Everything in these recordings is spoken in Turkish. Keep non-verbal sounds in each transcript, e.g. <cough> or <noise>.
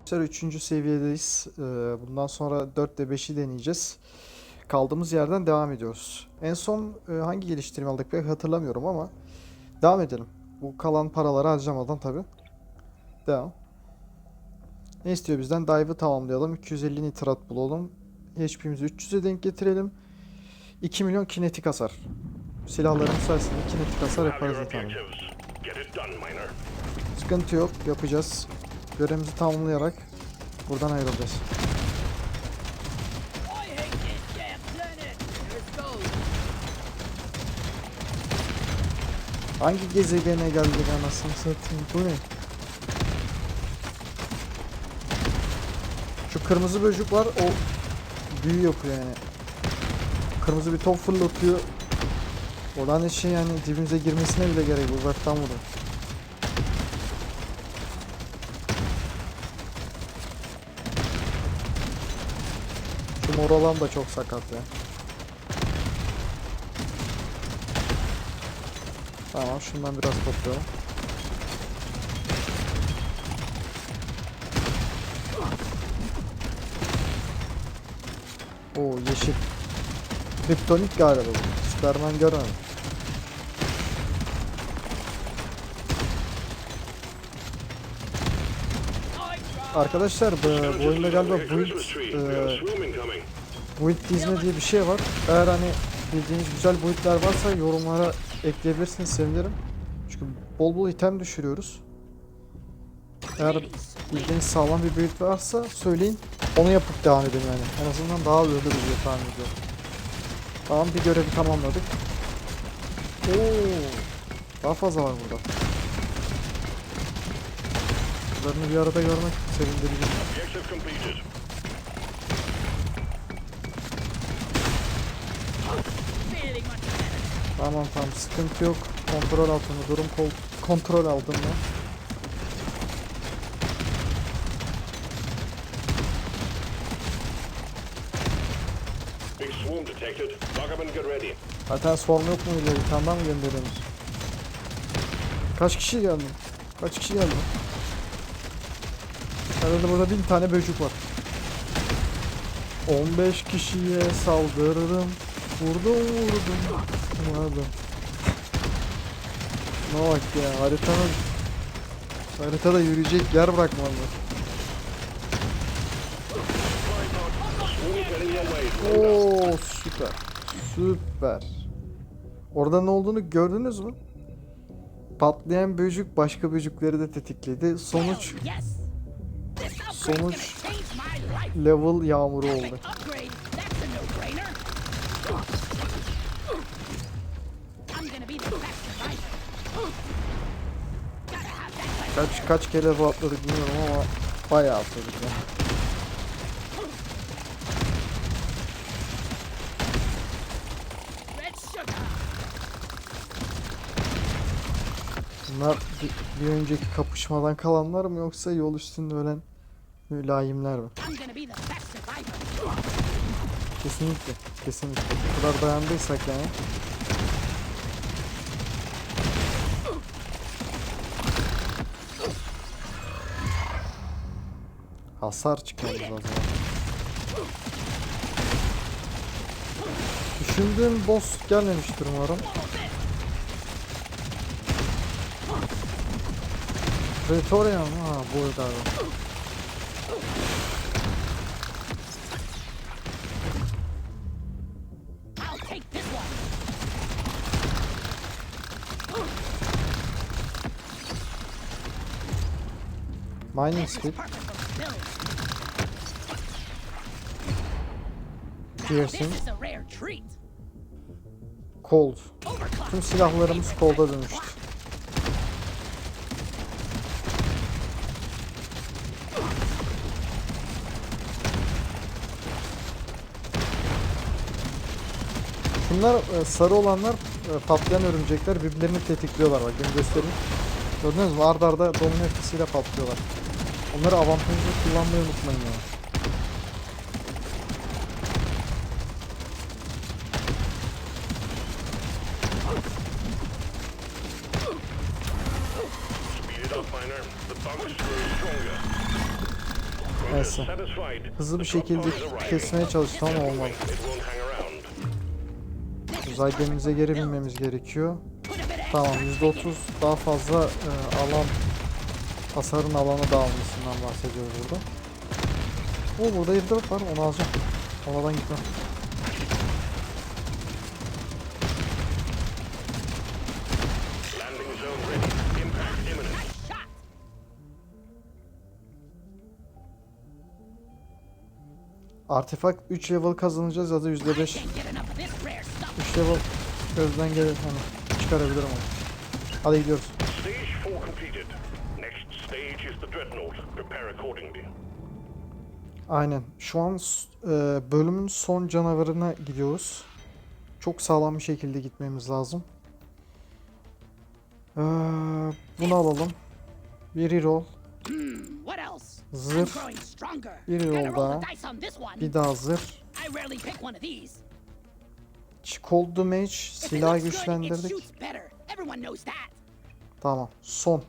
Arkadaşlar 3. seviyedeyiz. Ee, Bundan sonra 4 ile 5'i deneyeceğiz. Kaldığımız yerden devam ediyoruz. En son e, hangi geliştirme aldık pek hatırlamıyorum ama devam edelim. Bu kalan paraları harcamadan tabi. Devam. Ne istiyor bizden? Dive'ı tamamlayalım. 250 nitrat bulalım. HP'mizi 300'e denk getirelim. 2 milyon kinetik hasar. Silahların sayesinde kinetik hasar yaparız miner. Sıkıntı yok. Yapacağız. Görevimizi tamamlayarak buradan ayrılacağız. Hangi gezegene geldik anasını satayım bu ne? Şu kırmızı böcek var o büyü yapıyor yani. Kırmızı bir top fırlatıyor. O da hani şey yani dibimize girmesine bile gerek uzaktan vuruyor. Şu mor olan da çok sakat ya. Tamam şundan biraz toplayalım. Oo yeşil. Kriptonik galiba bu. Superman görmedim. Arkadaşlar bu, bu oyunda galiba build, e, build dizme diye bir şey var. Eğer hani bildiğiniz güzel build'ler varsa yorumlara ekleyebilirsiniz sevinirim. Çünkü bol bol item düşürüyoruz. Eğer bildiğiniz sağlam bir build varsa söyleyin. Onu yapıp devam edelim yani. En azından daha bir diye tahmin ediyorum. Tamam bir görevi tamamladık. Oo, daha fazla var burada. Bunlarını bir arada görmek sevindirici. Tamam tamam sıkıntı yok. Kontrol altında durum kol kontrol altında. Swarm. Zaten sorun yok mu ileri? Daha mı gönderiyoruz? Kaç kişi geldi? Kaç kişi geldi? Herhalde burada bin tane böcük var. 15 kişiye saldırırım. Vurdum vurdum. Vurdum. Ne bak ya haritanın haritada yürüyecek yer bırakmalı. Oo süper. Süper. Orada ne olduğunu gördünüz mü? Patlayan böcük başka böcükleri de tetikledi. Sonuç Sonuç- level yağmuru oldu. Kaç kaç kere bu atladık bilmiyorum ama bayağı atladık ya. Bunlar bir önceki kapışmadan kalanlar mı yoksa yol üstünde ölen mülayimler survivor. Kesinlikle. Kesinlikle. Bu kadar dayandıysak yani. Hasar o zaman. Düşündüğüm boss gelmemiştir umarım. Praetorian mı? Ha bu Mining speed. Piercing. Cold. Tüm silahlarımız kolda dönüştü. Şunlar e, sarı olanlar e, patlayan örümcekler birbirlerini tetikliyorlar bak ben göstereyim. Gördünüz mü? Arda arda domino etkisiyle patlıyorlar. Onları avantajlı kullanmayı unutmayın ya. Speed it up, miner. The bugs grow stronger. Neyse. Hızlı bir şekilde kesmeye çalıştım ama olmadı. Uzay gemimize geri binmemiz gerekiyor. Tamam extra %30 daha fazla e, alan hasarın alanı dağılmasından bahsediyoruz burada. Oo burada airdrop var onu alacağım. Havadan gitmem. Artifakt 3 level kazanacağız ya da %5 Can't get enough of this rare stuff. 3 level gözden gelir hani çıkarabilirim onu. Hadi gidiyoruz. Stage 4 completed. Next stage is the Dreadnought. Prepare accordingly. Aynen. Şu an e, bölümün son canavarına gidiyoruz. Çok sağlam bir şekilde gitmemiz lazım. Ee, bunu alalım. Bir reroll. I'm Zırh. Bir Gotta yol roll daha. Bir daha zırh. Cold Damage. İt güçlendirdik. Tamam. Son.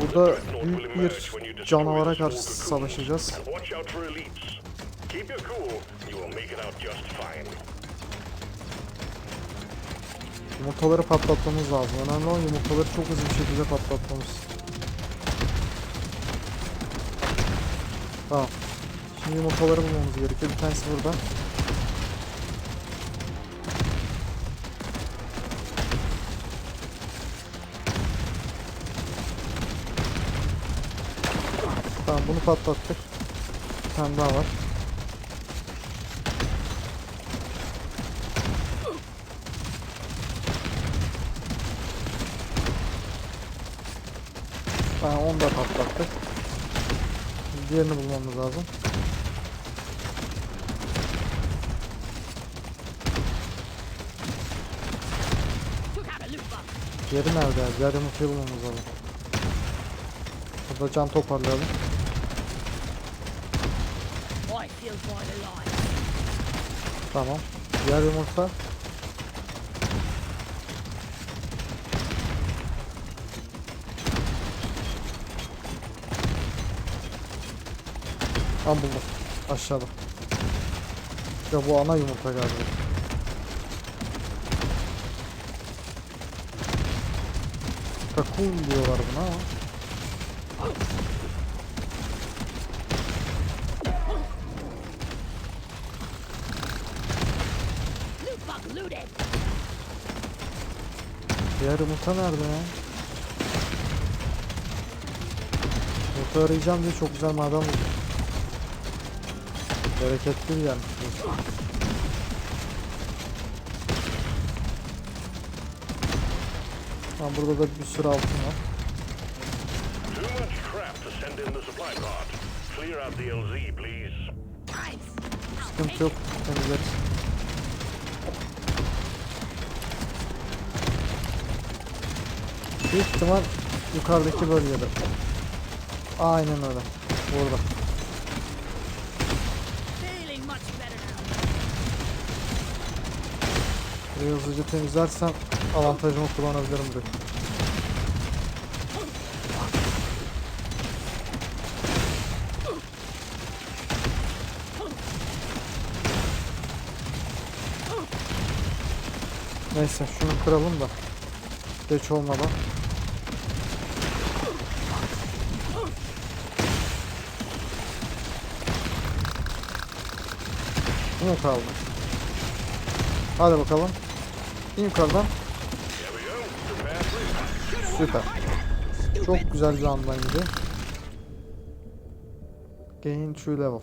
Burada büyük bir canavara karşı savaşacağız. Yumurtaları patlatmamız lazım. Önemli olan yumurtaları çok hızlı bir şekilde patlatmamız. Tamam. Şimdi yumurtaları bulmamız gerekiyor. Bir tanesi burada. Tamam bunu patlattık. Bir tane daha var. Tamam onu da patlattık. Diğerini bulmamız lazım. Diğeri nerede? ya? Diğer yumurtayı bulmamız lazım. Burada can toparlayalım. Tamam. Diğer yumurta. Tam buldum. Aşağıda. Ya bu ana yumurta galiba. Kakul diyorlar buna ama. Diğer yumurta nerede ya? Yumurta arayacağım diye çok güzel maden buldum. Bereketli bir yermiş Tamam burada da bir sürü altın var. Too much crap to send in the supply pod. Clear out the LZ, please. Times. I'll Sıkıntı yok. Temizleriz. Büyük ihtimal yukarıdaki bölgede. Aynen öyle. Burada. Feeling much better now. Burayı hızlıca temizlersem avantajımı kullanabilirim burayı. Neyse şunu kıralım da geç olmadan. Bu mu kaldı? Hadi bakalım. İn yukarıdan. Süper. Çok güzel bir andan. Gain 3 level.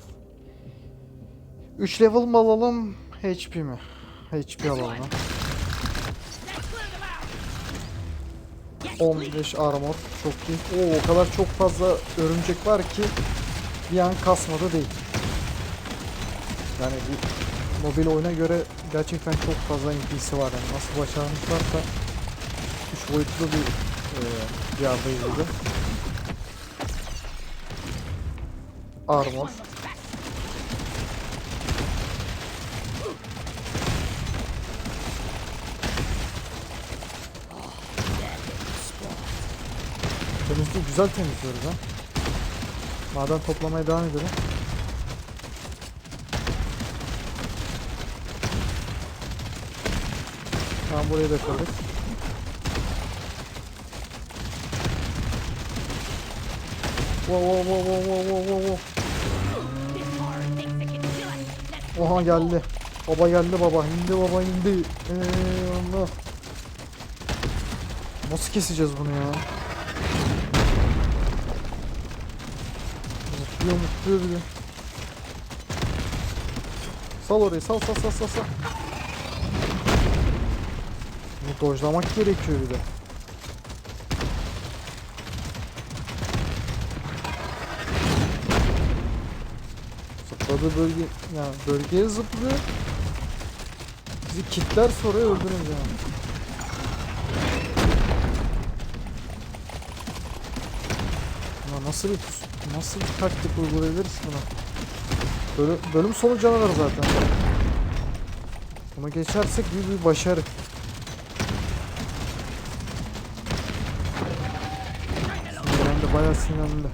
3 level mı alalım? HP mi? HP alalım. 15 armor. Çok iyi. Oo, o kadar çok fazla örümcek var ki bir an kasmadı değil. Yani bir mobil oyuna göre gerçekten çok fazla NPC var yani nasıl başarmışlarsa 3 boyutlu bir e, yerdayız burada. Armor. Temizliği güzel temizliyoruz ha. Maden toplamaya devam edelim. Tamam buraya da kırdık. Wow wow wow wow wow wow wow Oha geldi. Baba geldi baba. Hindi baba hindi. Eyvallah. Nasıl keseceğiz bunu ya? Mutluyor mutluyor bir de. Sal orayı sal sal sal sal sal. Bunu dojlamak gerekiyor bir de. Zıpladı bölge, yani bölgeye zıplıyor. Bizi kitler sonra öldürürüz yani. Ama nasıl bir nasıl bir taktik uygulayabiliriz buna? Bölüm, bölüm sonu canavar zaten. Bunu geçersek büyük bir başarı. Sinirlendi bayağı sinirlendi.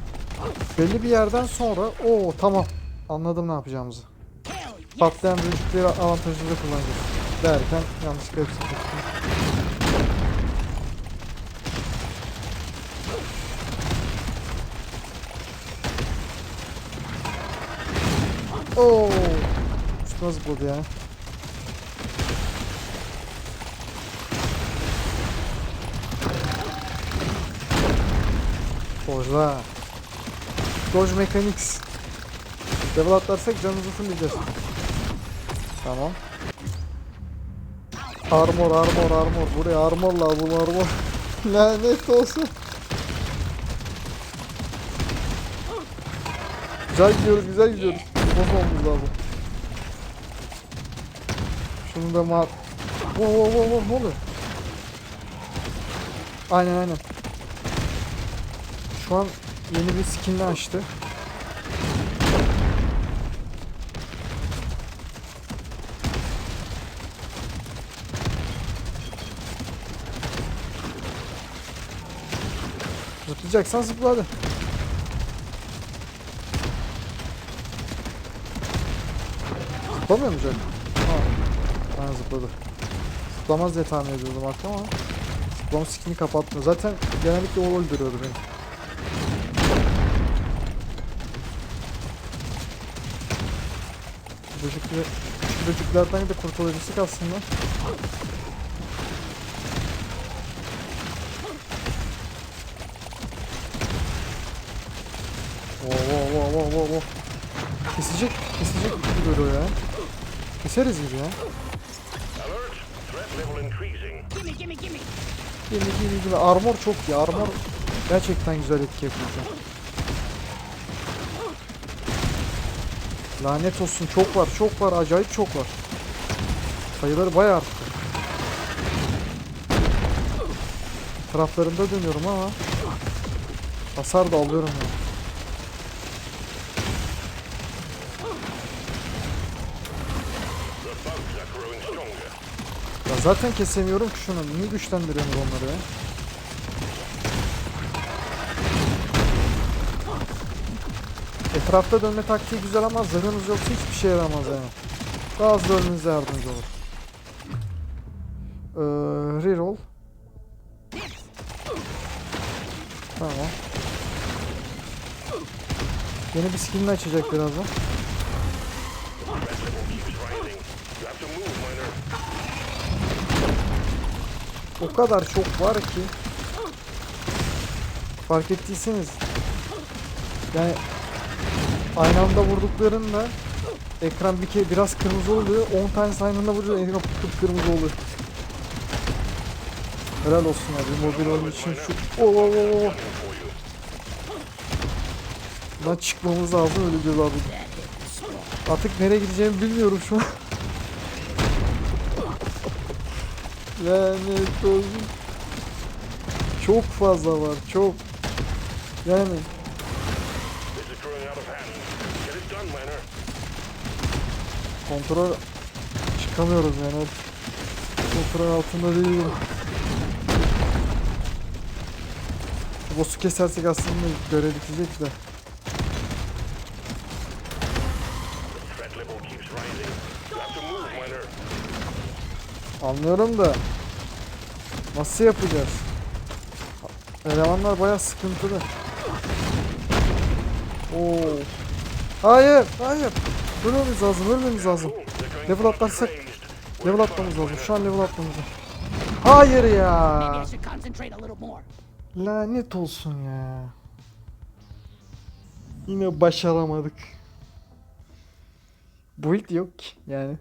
Belli bir yerden sonra o tamam anladım ne yapacağımızı. Patlayan böcekleri avantajlı kullanacağız. Derken yanlışlıkla hepsini Oo! Üstüme zıpladı ya. Dojla. Doj Mechanics. Level atlarsak canımızı fullleyeceğiz. Tamam. Armor, armor, armor. Buraya armor lazım, armor. <laughs> Lanet olsun. Güzel gidiyoruz, güzel gidiyoruz. Boss olmamız lazım. Şunu da ma... Wow, wow, wow, wow, ne oluyor? Aynen, aynen. Şu an yeni bir skinini açtı. Zıplayacaksan zıpla hadi. Zıplamıyor mu Jack? Ha. Zıpladı. Zıplamaz diye tahmin ediyordum artık ama zıplama skin'i kapatmıyor. Zaten genellikle o öldürüyordu beni. Böcekleri, şu böceklerden de kurtulabilsek aslında. Wow wow wow wow wow wow. Kesecek, kesecek gibi duruyor ya. Keseriz gibi ya. Gimme, gimme, gimme. Gibi. Armor çok iyi. Armor gerçekten güzel etki yapıyor. Lanet olsun çok var çok var acayip çok var. Sayıları bayağı arttı. Taraflarında dönüyorum ama hasar da alıyorum ya. Ya zaten kesemiyorum ki şunu. Niye güçlendiriyorsunuz onları? Etrafta dönme taktiği güzel ama zırhınız yoksa hiçbir şey yaramaz yani. Daha hızlı ölmenize yardımcı olur. Ee, reroll. Tamam. Yeni bir skinini açacak birazdan. O kadar çok var ki. Fark ettiyseniz. Yani aynı anda vurduklarında ekran bir kere biraz kırmızı oluyor. 10 tanesi aynı anda vuruyor ekran kıpkırmızı oluyor. Helal olsun ya bir mobil oyun için şu oh, oh, oh, oh. For you. Buradan çıkmamız lazım diyorlar. Abi artık nereye gideceğimi bilmiyorum şu an <laughs> Lanet olsun. Çok fazla var çok. Yani. Kontrol çıkamıyoruz yani. Kontrol altında değil. Boss'u kesersek aslında görev bitecek de. Anlıyorum da nasıl yapacağız? Elemanlar bayağı sıkıntılı. Oo. Hayır, hayır. Ölmemiz lazım, ölmemiz lazım. Level atlarsak level atmamız lazım. Şu an level atmamız lazım. Hayır ya. Lanet olsun ya. Yine başaramadık. Build yok ki yani.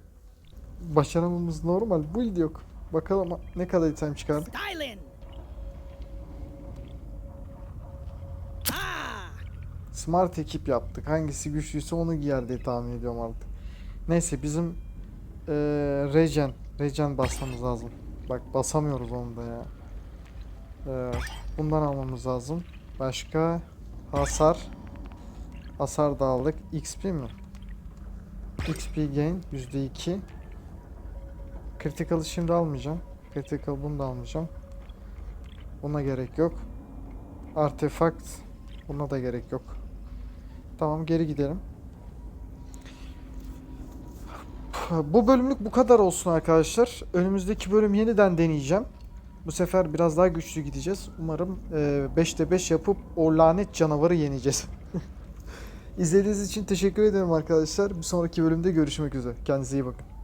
Başaramamız normal. Build yok. Bakalım ne kadar item çıkardık. Smart ekip yaptık. Hangisi güçlüyse onu giyer diye tahmin ediyorum artık. Neyse bizim eee regen, regen basmamız lazım. Bak basamıyoruz onu da ya. Eee, bundan almamız lazım. Başka hasar. Hasar da aldık. XP mi? XP gain %2. Critical'ı şimdi almayacağım. Critical bunu da almayacağım. Buna gerek yok. Artifact buna da gerek yok. Tamam geri gidelim. Bu bölümlük bu kadar olsun arkadaşlar. Önümüzdeki bölüm yeniden deneyeceğim. Bu sefer biraz daha güçlü gideceğiz. Umarım eee, 5'te 5 yapıp o lanet canavarı yeneceğiz. <laughs> İzlediğiniz için teşekkür ederim arkadaşlar. Bir sonraki bölümde görüşmek üzere. Kendinize iyi bakın.